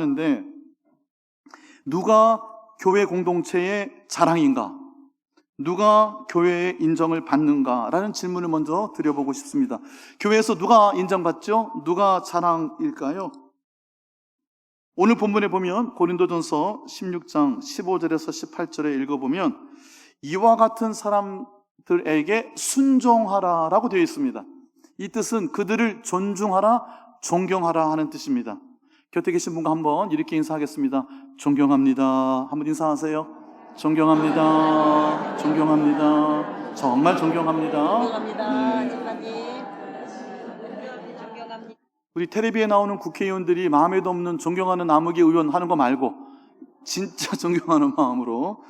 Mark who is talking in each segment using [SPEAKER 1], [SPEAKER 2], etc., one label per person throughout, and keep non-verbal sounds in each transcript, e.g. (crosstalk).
[SPEAKER 1] 하는데 누가 교회 공동체의 자랑인가? 누가 교회의 인정을 받는가라는 질문을 먼저 드려보고 싶습니다. 교회에서 누가 인정받죠? 누가 자랑일까요? 오늘 본문에 보면 고린도전서 16장 15절에서 18절에 읽어보면 이와 같은 사람들에게 순종하라라고 되어 있습니다. 이 뜻은 그들을 존중하라, 존경하라 하는 뜻입니다. 곁에 계신 분과 한번 이렇게 인사하겠습니다. 존경합니다. 한번 인사하세요. 존경합니다. 존경합니다. 정말 존경합니다.
[SPEAKER 2] 존경합니다,
[SPEAKER 1] 네. 우리 텔레비에 나오는 국회의원들이 마음에도 없는 존경하는 아무개 의원 하는 거 말고 진짜 (laughs) 존경하는 마음으로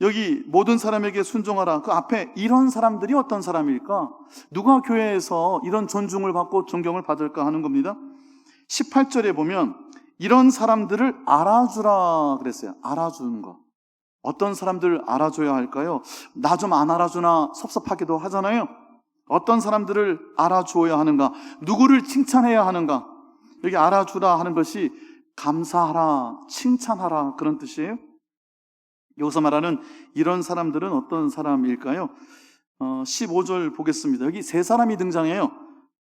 [SPEAKER 1] 여기 모든 사람에게 순종하라. 그 앞에 이런 사람들이 어떤 사람일까? 누가 교회에서 이런 존중을 받고 존경을 받을까 하는 겁니다. 18절에 보면 이런 사람들을 알아주라 그랬어요. 알아주는 거. 어떤 사람들을 알아줘야 할까요? 나 좀 안 알아주나 섭섭하기도 하잖아요. 어떤 사람들을 알아주어야 하는가? 누구를 칭찬해야 하는가? 여기 알아주라 하는 것이 감사하라, 칭찬하라 그런 뜻이에요. 여기서 말하는 이런 사람들은 어떤 사람일까요? 어, 15절 보겠습니다. 여기 세 사람이 등장해요.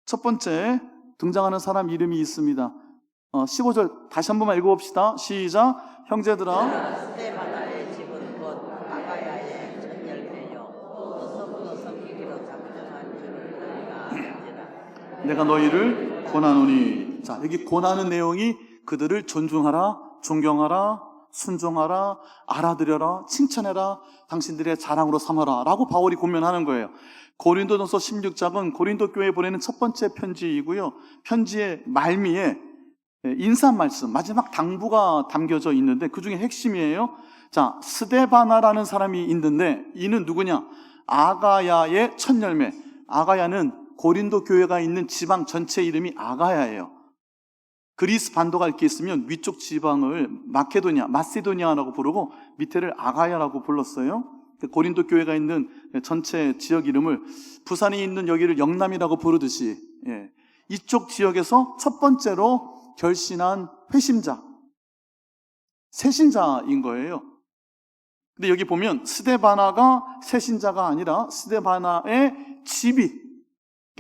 [SPEAKER 1] 첫 번째 등장하는 사람 이름이 있습니다. 어, 15절 다시 한 번만 읽어봅시다. 시작. 형제들아,
[SPEAKER 2] 알지라.
[SPEAKER 1] 내가 너희를 권하노니. 자, 여기 권하는 내용이 그들을 존중하라, 존경하라, 순종하라, 알아들여라, 칭찬해라, 당신들의 자랑으로 삼아라. 라고 바울이 권면하는 거예요. 고린도전서 16장은 고린도 교회에 보내는 첫 번째 편지이고요. 편지의 말미에 인사 말씀, 마지막 당부가 담겨져 있는데 그 중에 핵심이에요. 자, 스데바나라는 사람이 있는데 이는 누구냐? 아가야의 첫 열매. 아가야는 고린도 교회가 있는 지방 전체 이름이 아가야예요. 그리스 반도가 이렇게 있으면 위쪽 지방을 마케도니아, 마세도니아라고 부르고 밑에를 아가야라고 불렀어요. 그 고린도 교회가 있는 전체 지역 이름을 부산에 있는 여기를 영남이라고 부르듯이 예. 이쪽 지역에서 첫 번째로 결신한 회심자, 새신자인 거예요. 근데 여기 보면 스데바나가 새신자가 아니라 스데바나의 집이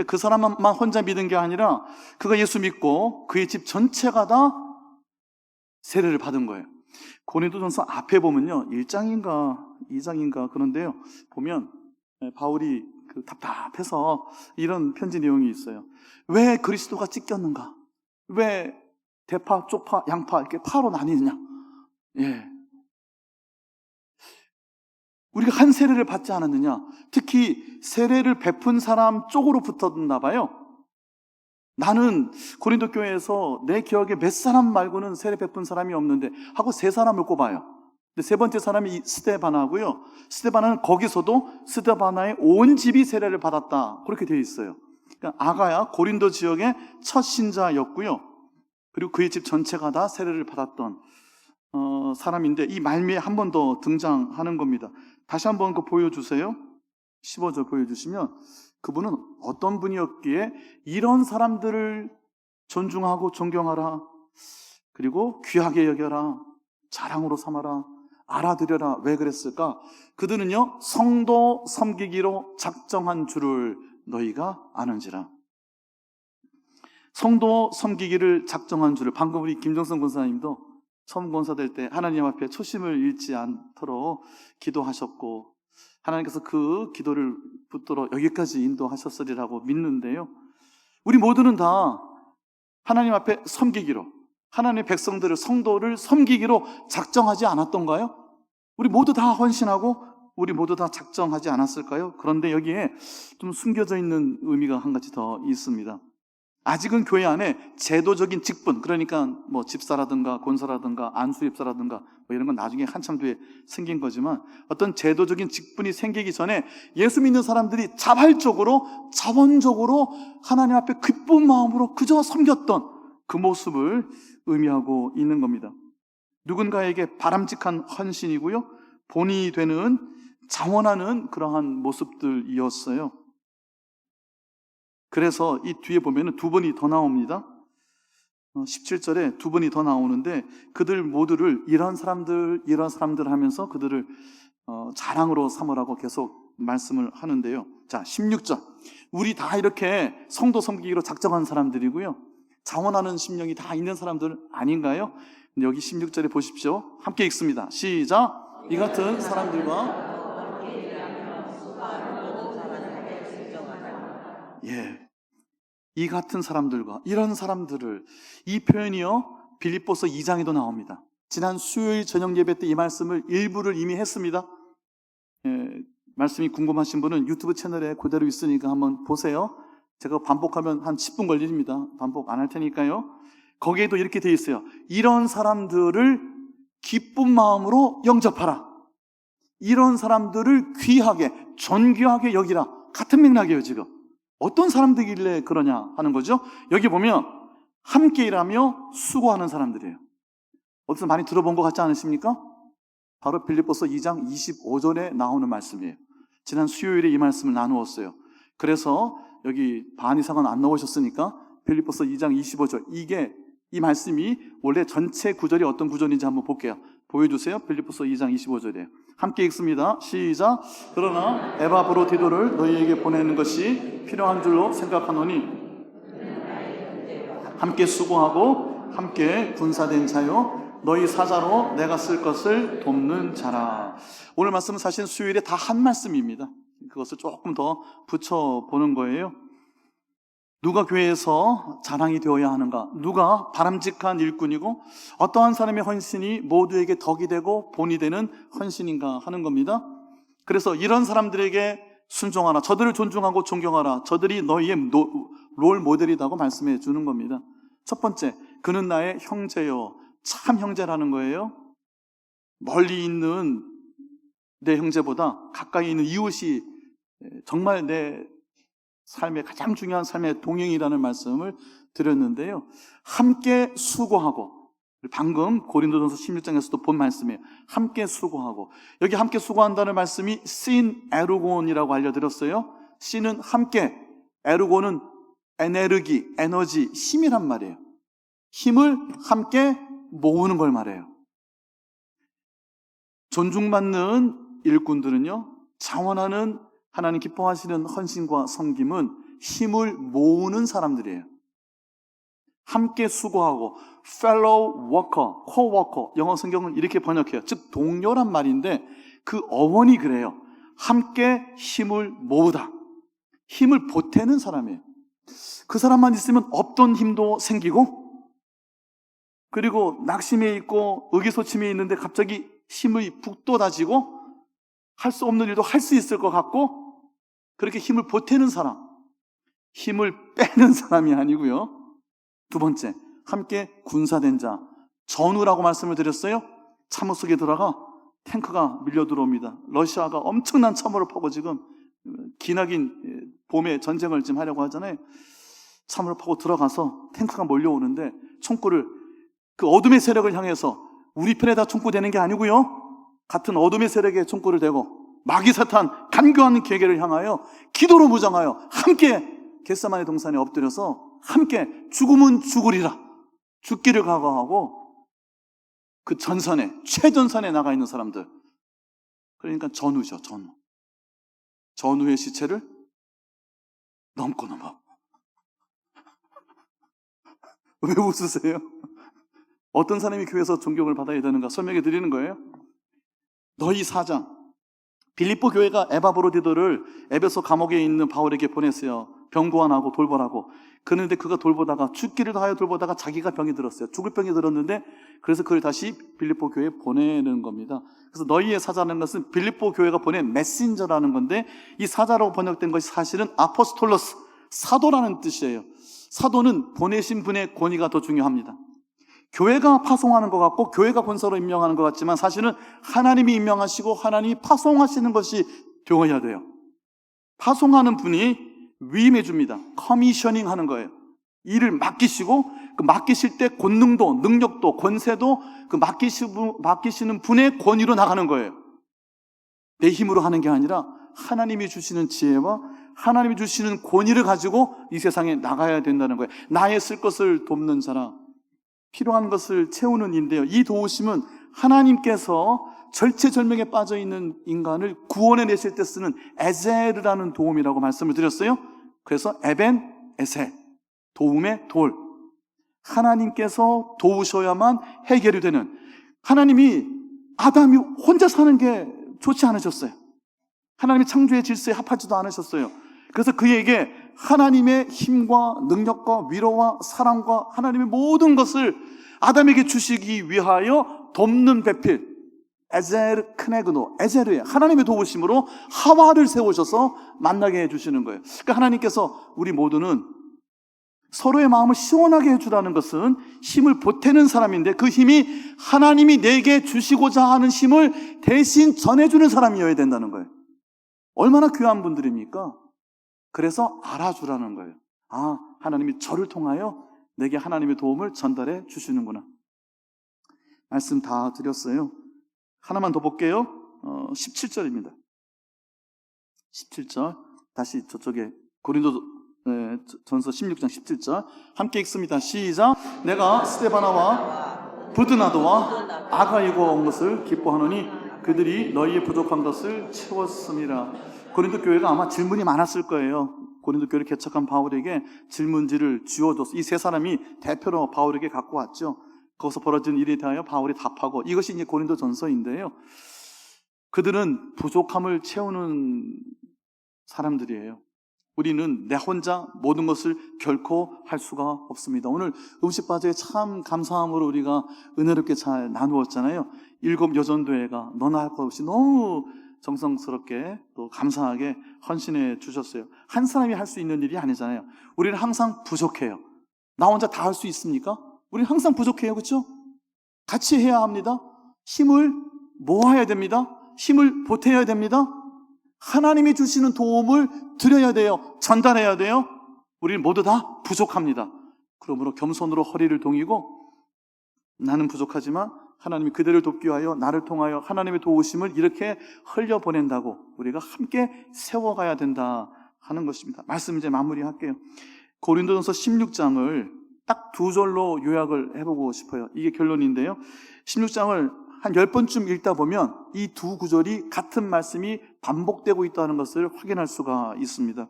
[SPEAKER 1] 그 사람만 혼자 믿은 게 아니라 그가 예수 믿고 그의 집 전체가 다 세례를 받은 거예요. 고린도전서 앞에 보면요. 1장인가 2장인가 그런데요. 보면 바울이 그 답답해서 이런 편지 내용이 있어요. 왜 그리스도가 찢겼는가? 왜 대파, 쪽파, 양파 이렇게 파로 나뉘느냐? 예. 우리가 한 세례를 받지 않았느냐? 특히 세례를 베푼 사람 쪽으로 붙었나 봐요. 나는 고린도 교회에서 내 기억에 몇 사람 말고는 세례 베푼 사람이 없는데 하고 세 사람을 꼽아요. 근데 세 번째 사람이 스테바나고요. 스테바나는 거기서도 스테바나의 온 집이 세례를 받았다. 그렇게 되어 있어요. 그러니까 아가야 고린도 지역의 첫 신자였고요. 그리고 그의 집 전체가 다 세례를 받았던 어, 사람인데 이 말미에 한 번 더 등장하는 겁니다. 다시 한번 그 보여주세요. 15절 보여주시면 그분은 어떤 분이었기에 이런 사람들을 존중하고 존경하라. 그리고 귀하게 여겨라. 자랑으로 삼아라. 알아들여라. 왜 그랬을까? 그들은요, 성도 섬기기로 작정한 줄을 너희가 아는지라. 성도 섬기기를 작정한 줄을 방금 우리 김정선 권사님도 처음 권사 될 때 하나님 앞에 초심을 잃지 않도록 기도하셨고 하나님께서 그 기도를 붙들어 여기까지 인도하셨으리라고 믿는데요. 우리 모두는 다 하나님 앞에 섬기기로 하나님의 백성들을 성도를 섬기기로 작정하지 않았던가요? 우리 모두 다 헌신하고 우리 모두 다 작정하지 않았을까요? 그런데 여기에 좀 숨겨져 있는 의미가 한 가지 더 있습니다. 아직은 교회 안에 제도적인 직분, 그러니까 뭐 집사라든가 권사라든가 안수입사라든가 뭐 이런 건 나중에 한참 뒤에 생긴 거지만 어떤 제도적인 직분이 생기기 전에 예수 믿는 사람들이 자발적으로, 자원적으로 하나님 앞에 기쁜 마음으로 그저 섬겼던 그 모습을 의미하고 있는 겁니다. 누군가에게 바람직한 헌신이고요. 본이 되는 자원하는 그러한 모습들이었어요. 그래서 이 뒤에 보면은 두 번이 더 나옵니다. 17절에 두 번이 더 나오는데 그들 모두를 이런 사람들 이런 사람들 하면서 그들을 어, 자랑으로 삼으라고 계속 말씀을 하는데요. 자, 16절. 우리 다 이렇게 성도 섬기기로 작정한 사람들이고요. 자원하는 심령이 다 있는 사람들 아닌가요? 여기 16절에 보십시오. 함께 읽습니다. 시작. 이 같은 사람들과 예. 이 같은 사람들과 이런 사람들을 이 표현이요. 빌립보서 2장에도 나옵니다. 지난 수요일 저녁 예배 때 이 말씀을 일부를 이미 했습니다. 예, 말씀이 궁금하신 분은 유튜브 채널에 그대로 있으니까 한번 보세요. 제가 반복하면 한 10분 걸립니다. 반복 안 할 테니까요. 거기에도 이렇게 되어 있어요. 이런 사람들을 기쁜 마음으로 영접하라. 이런 사람들을 귀하게, 존귀하게 여기라. 같은 맥락이에요, 지금. 어떤 사람들이길래 그러냐 하는 거죠. 여기 보면 함께 일하며 수고하는 사람들이에요. 어디서 많이 들어본 것 같지 않으십니까? 바로 빌립보서 2장 25절에 나오는 말씀이에요. 지난 수요일에 이 말씀을 나누었어요. 그래서 여기 반 이상은 안 나오셨으니까 빌립보서 2장 25절 이게 이 말씀이 원래 전체 구절이 어떤 구절인지 한번 볼게요. 보여주세요. 빌립보서 2장 25절이에요. 함께 읽습니다. 시작. 그러나 에바 브로디도를 너희에게 보내는 것이 필요한 줄로 생각하노니 함께 수고하고 함께 군사된 자요 너희 사자로 내가 쓸 것을 돕는 자라. 오늘 말씀은 사실 수요일에 다 한 말씀입니다. 그것을 조금 더 붙여 보는 거예요. 누가 교회에서 자랑이 되어야 하는가? 누가 바람직한 일꾼이고 어떠한 사람의 헌신이 모두에게 덕이 되고 본이 되는 헌신인가 하는 겁니다. 그래서 이런 사람들에게 순종하라. 저들을 존중하고 존경하라. 저들이 너희의 노- 롤 모델이라고 말씀해 주는 겁니다. 첫 번째, 그는 나의 형제요. 참 형제라는 거예요. 멀리 있는 내 형제보다 가까이 있는 이웃이 정말 내 삶의 가장 중요한 삶의 동행이라는 말씀을 드렸는데요. 함께 수고하고 방금 고린도전서 16장에서도 본 말씀이에요. 함께 수고하고 여기 함께 수고한다는 말씀이 신 에르곤이라고 알려드렸어요. 신은 함께, 에르곤은 에네르기, 에너지, 힘이란 말이에요. 힘을 함께 모으는 걸 말해요. 존중받는 일꾼들은요, 자원하는 하나님 기뻐하시는 헌신과 섬김은 힘을 모으는 사람들이에요. 함께 수고하고 fellow worker, co-worker, 영어 성경은 이렇게 번역해요. 즉 동료란 말인데 그 어원이 그래요. 함께 힘을 모으다. 힘을 보태는 사람이에요. 그 사람만 있으면 없던 힘도 생기고 그리고 낙심해 있고 의기소침해 있는데 갑자기 힘이 북돋아지고 할 수 없는 일도 할 수 있을 것 같고 그렇게 힘을 보태는 사람, 힘을 빼는 사람이 아니고요. 두 번째, 함께 군사된 자, 전우라고 말씀을 드렸어요. 참호 속에 들어가 탱크가 밀려 들어옵니다. 러시아가 엄청난 참호를 파고 지금 기나긴 봄에 전쟁을 지금 하려고 하잖아요. 참호를 파고 들어가서 탱크가 몰려오는데 총구를 그 어둠의 세력을 향해서 우리 편에다 총구 대는 게 아니고요. 같은 어둠의 세력에 총구를 대고 마귀 사탄 간교한 계계를 향하여 기도로 무장하여 함께 겟사만의 동산에 엎드려서 함께 죽음은 죽으리라. 죽기를 각오하고 그 전선에 최전선에 나가 있는 사람들. 그러니까 전우죠 전우 전우의 시체를 넘고 넘어. (laughs) 왜 웃으세요? 어떤 사람이 교회에서 존경을 받아야 되는가 설명해 드리는 거예요. 너희 사장 빌립보 교회가 에바브로디도를 에베소 감옥에 있는 바울에게 보냈어요. 병 구원하고 돌보라고. 그런데 그가 돌보다가 죽기를 다하여 돌보다가 자기가 병이 들었어요. 죽을 병이 들었는데 그래서 그를 다시 빌립보 교회에 보내는 겁니다. 그래서 너희의 사자는 것은 빌립보 교회가 보낸 메신저라는 건데 이 사자로 번역된 것이 사실은 아포스톨로스 사도라는 뜻이에요. 사도는 보내신 분의 권위가 더 중요합니다. 교회가 파송하는 것 같고 교회가 본사로 임명하는 것 같지만 사실은 하나님이 임명하시고 하나님이 파송하시는 것이 되어야 돼요. 파송하는 분이 위임해 줍니다. 커미셔닝 하는 거예요. 일을 맡기시고 그 맡기실 때 권능도 능력도 권세도 그 맡기시는, 분의 권위로 나가는 거예요. 내 힘으로 하는 게 아니라 하나님이 주시는 지혜와 하나님이 주시는 권위를 가지고 이 세상에 나가야 된다는 거예요. 나의 쓸 것을 돕는 자라. 필요한 것을 채우는 인데요. 이 도우심은 하나님께서 절체절명에 빠져 있는 인간을 구원해 내실 때 쓰는 에제르라는 도움이라고 말씀을 드렸어요. 그래서 에벤 에세 도움의 돌 하나님께서 도우셔야만 해결이 되는 하나님이 아담이 혼자 사는 게 좋지 않으셨어요. 하나님이 창조의 질서에 합하지도 않으셨어요. 그래서 그에게 하나님의 힘과 능력과 위로와 사랑과 하나님의 모든 것을 아담에게 주시기 위하여 돕는 배필 에제르 크네그노 에제르의 하나님의 도우심으로 하와를 세우셔서 만나게 해주시는 거예요. 그러니까 하나님께서 우리 모두는 서로의 마음을 시원하게 해주라는 것은 힘을 보태는 사람인데 그 힘이 하나님이 내게 주시고자 하는 힘을 대신 전해주는 사람이어야 된다는 거예요. 얼마나 귀한 분들입니까? 그래서 알아주라는 거예요. 아, 하나님이 저를 통하여 내게 하나님의 도움을 전달해 주시는구나. 말씀 다 드렸어요. 하나만 더 볼게요. 어, 17절입니다. 17절. 다시 저쪽에 고린도 네, 전서 16장 17절. 함께 읽습니다. 시작. 내가 스테바나와 부드나도와 아가이고 온 것을 기뻐하노니 그들이 너희의 부족한 것을 채웠음이라. 고린도 교회가 아마 질문이 많았을 거예요. 고린도 교회를 개척한 바울에게 질문지를 쥐어줘서 이세 사람이 대표로 바울에게 갖고 왔죠. 거기서 벌어진 일에 대하여 바울이 답하고 이것이 이제 고린도 전서인데요. 그들은 부족함을 채우는 사람들이에요. 우리는 내 혼자 모든 것을 결코 할 수가 없습니다. 오늘 음식 바제에 참 감사함으로 우리가 은혜롭게 잘 나누었잖아요. 일곱 여전도회가 너나 할 것 없이 너무 정성스럽게 또 감사하게 헌신해 주셨어요. 한 사람이 할 수 있는 일이 아니잖아요. 우리는 항상 부족해요. 나 혼자 다 할 수 있습니까? 우리는 항상 부족해요. 그렇죠? 같이 해야 합니다. 힘을 모아야 됩니다. 힘을 보태야 됩니다. 하나님이 주시는 도움을 드려야 돼요. 전달해야 돼요. 우리는 모두 다 부족합니다. 그러므로 겸손으로 허리를 동이고 나는 부족하지만 하나님이 그대를 돕기 위하여 나를 통하여 하나님의 도우심을 이렇게 흘려보낸다고 우리가 함께 세워가야 된다 하는 것입니다. 말씀 이제 마무리할게요. 고린도전서 16장을 딱 두 절로 요약을 해보고 싶어요. 이게 결론인데요. 16장을 한 10번쯤 읽다 보면 이 두 구절이 같은 말씀이 반복되고 있다는 것을 확인할 수가 있습니다.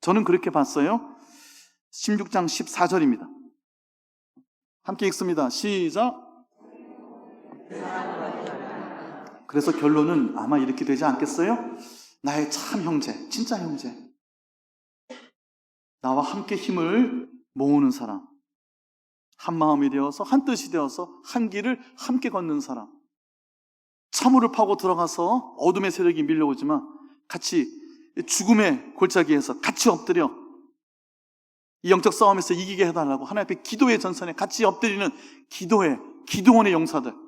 [SPEAKER 1] 저는 그렇게 봤어요. 16장 14절입니다. 함께 읽습니다. 시작. 그래서 결론은 아마 이렇게 되지 않겠어요? 나의 참 형제, 진짜 형제. 나와 함께 힘을 모으는 사람. 한 마음이 되어서, 한 뜻이 되어서, 한 길을 함께 걷는 사람. 참으를 파고 들어가서 어둠의 세력이 밀려오지만 같이 죽음의 골짜기에서 같이 엎드려 이 영적 싸움에서 이기게 해달라고 하나님 앞에 기도의 전선에 같이 엎드리는 기도의 기도원의 용사들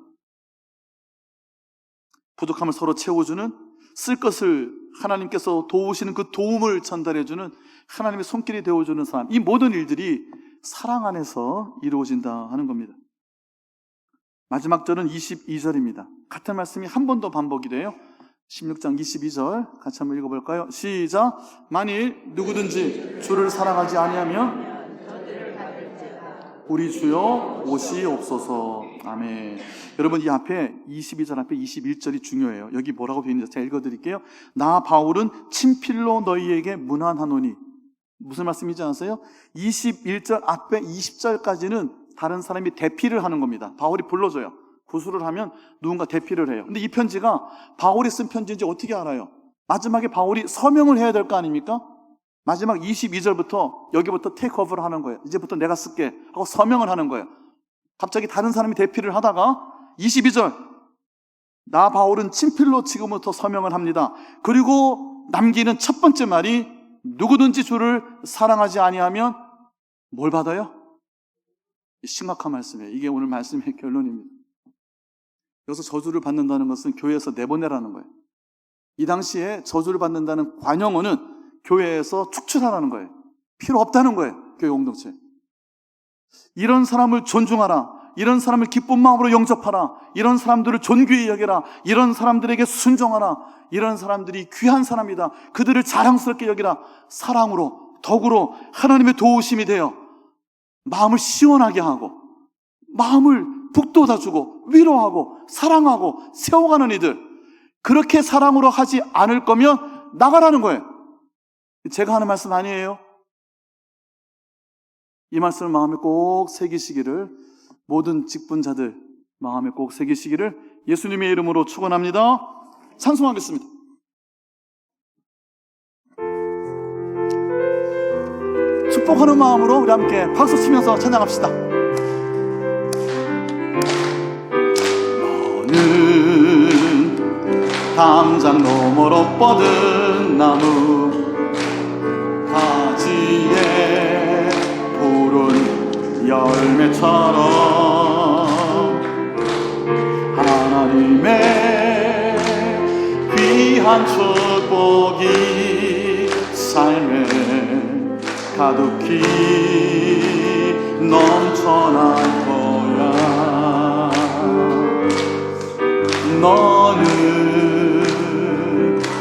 [SPEAKER 1] 부족함을 서로 채워주는 쓸 것을 하나님께서 도우시는 그 도움을 전달해주는 하나님의 손길이 되어주는 사람 이 모든 일들이 사랑 안에서 이루어진다 하는 겁니다 마지막 절은 22절입니다. 같은 말씀이 한 번 더 반복이 돼요. 16장 22절 같이 한번 읽어볼까요? 시작. 만일 누구든지 주를 사랑하지 아니하면 우리 주여 옷이 없어서 아멘. 여러분 이 앞에 22절 앞에 21절이 중요해요. 여기 뭐라고 되어 있는지 제가 읽어 드릴게요. 나 바울은 친필로 너희에게 문안하노니 무슨 말씀이지 않으세요? 21절 앞에 20절까지는 다른 사람이 대피를 하는 겁니다. 바울이 불러줘요. 구술을 하면 누군가 대피를 해요. 근데 이 편지가 바울이 쓴 편지인지 어떻게 알아요? 마지막에 바울이 서명을 해야 될 거 아닙니까? 마지막 22절부터 여기부터 테이크오버를 하는 거예요. 이제부터 내가 쓸게 하고 서명을 하는 거예요. 갑자기 다른 사람이 대피를 하다가 22절 나 바울은 친필로 지금부터 서명을 합니다. 그리고 남기는 첫 번째 말이 누구든지 주를 사랑하지 아니하면 뭘 받아요? 심각한 말씀이에요. 이게 오늘 말씀의 (laughs) 결론입니다. 여기서 저주를 받는다는 것은 교회에서 내보내라는 거예요. 이 당시에 저주를 받는다는 관용어는 교회에서 축출하라는 거예요. 필요 없다는 거예요. 교회 공동체. 이런 사람을 존중하라. 이런 사람을 기쁜 마음으로 영접하라. 이런 사람들을 존귀히 여겨라. 이런 사람들에게 순종하라. 이런 사람들이 귀한 사람이다. 그들을 자랑스럽게 여기라. 사랑으로, 덕으로 하나님의 도우심이 되어 마음을 시원하게 하고 마음을 북돋아주고 위로하고 사랑하고 세워가는 이들 그렇게 사랑으로 하지 않을 거면 나가라는 거예요. 제가 하는 말씀 아니에요. 이 말씀을 마음에 꼭 새기시기를 모든 직분자들 마음에 꼭 새기시기를 예수님의 이름으로 축원합니다. 찬송하겠습니다. 축복하는 마음으로 우리 함께 박수 치면서 찬양합시다. 너는 담장 너머로 뻗은 나무 열매처럼 하나님의 귀한 축복이 삶에 가득히 넘쳐날 거야. 너는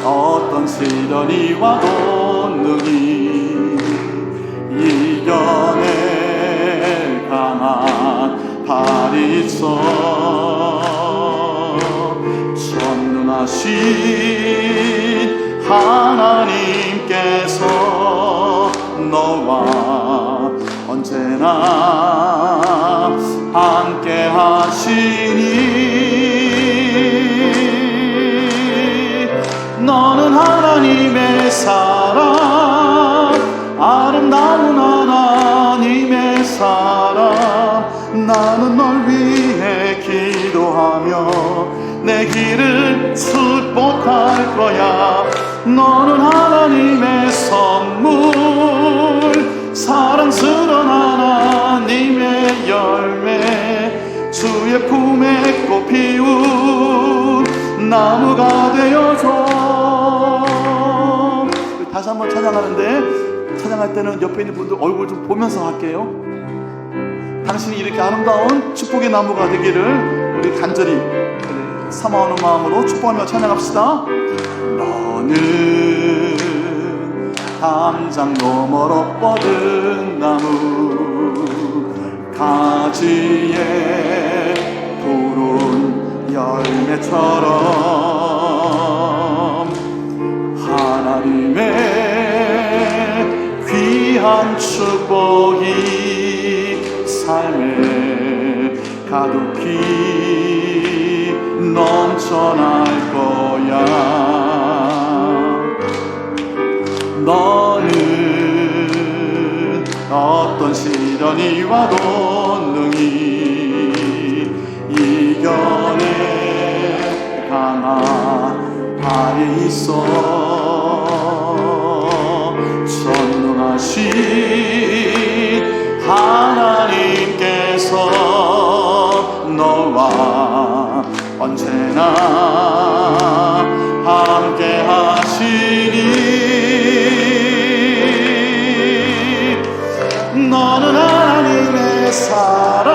[SPEAKER 1] 어떤 시련이 와도 능히 하나님께서 너와 언제나 함께 하시니 너는 하나님의 사랑 아름다운 하나님의 사랑. 나는 널 위해 기도하며 내 길을 축 복할 거야. 너는 하나님의 선물 사랑스러운 하나님의 열매 주의 품에 꽃 피운 나무가 되어줘. 다시 한번 찬양하는데 찬양할 때는 옆에 있는 분들 얼굴 좀 보면서 할게요. 당신이 이렇게 아름다운 축복의 나무가 되기를 우리 간절히 사모하는 마음으로 축복하며 찬양합시다. 너는 담장 너머로 뻗은 나무 가지에 푸른 열매처럼 하나님의 귀한 축복이 삶에 가득히 넘쳐날 거야. 너는 어떤 시련이 와도 능히 이겨내. 발이 있어. 전능하신 언제나 함께 하시니 너는 하나님의 사랑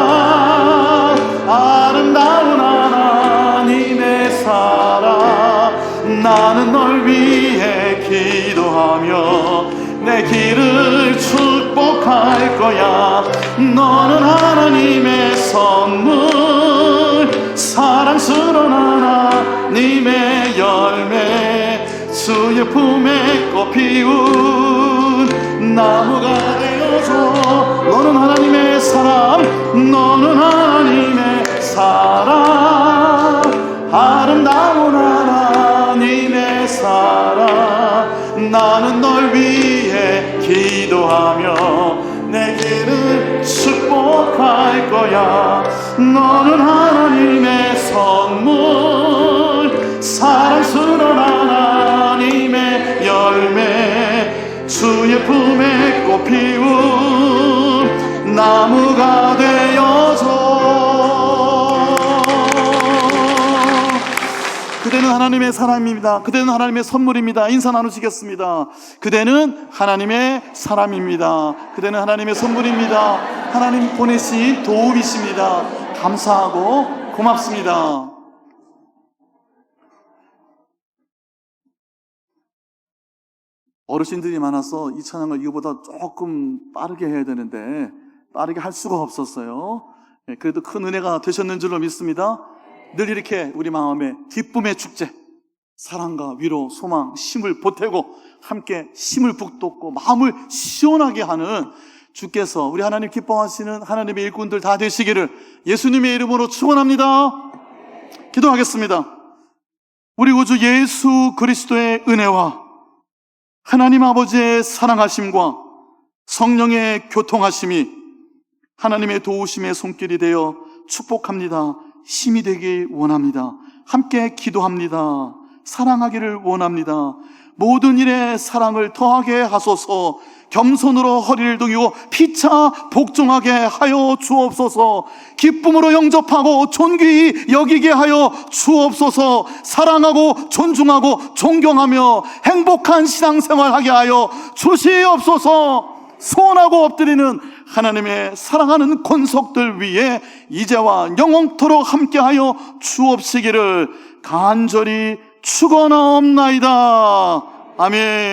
[SPEAKER 1] 아름다운 하나님의 사랑. 나는 널 위해 기도하며 내 길을 축복할 거야. 너는 하나님의 선물 사랑스러운 하나님의 열매 주의 품에 꽃 피운 나무가 되어줘. 너는 하나님의 사랑 너는 하나님의 사랑. 아름다운 하나님의 사랑. 나는 널 위해 기도하며 내 길을 축복할 거야. 너는 하나님 하나님의 사람입니다. 그대는 하나님의 선물입니다. 인사 나누시겠습니다. 그대는 하나님의 사람입니다. 그대는 하나님의 선물입니다. 하나님 보내신 도움이십니다. 감사하고 고맙습니다. 어르신들이 많아서 이 찬양을 이거보다 조금 빠르게 해야 되는데 빠르게 할 수가 없었어요. 예, 그래도 큰 은혜가 되셨는 줄로 믿습니다. 늘 이렇게 우리 마음에 기쁨의 축제, 사랑과 위로, 소망, 힘을 보태고 함께 힘을 북돋고 마음을 시원하게 하는 주께서 우리 하나님 기뻐하시는 하나님의 일꾼들 다 되시기를 예수님의 이름으로 축원합니다. 기도하겠습니다. 우리 구주 예수 그리스도의 은혜와 하나님 아버지의 사랑하심과 성령의 교통하심이 하나님의 도우심의 손길이 되어 축복합니다. 힘이 되길 원합니다. 함께 기도합니다. 사랑하기를 원합니다. 모든 일에 사랑을 더하게 하소서 겸손으로 허리를 동이고 피차 복종하게 하여 주옵소서 기쁨으로 영접하고 존귀히 여기게 하여 주옵소서 사랑하고 존중하고 존경하며 행복한 신앙생활 하게 하여 주시옵소서 소원하고 엎드리는 하나님의 사랑하는 권속들 위에 이제와 영원토록 함께하여 주옵시기를 간절히 축원하옵나이다. 아멘.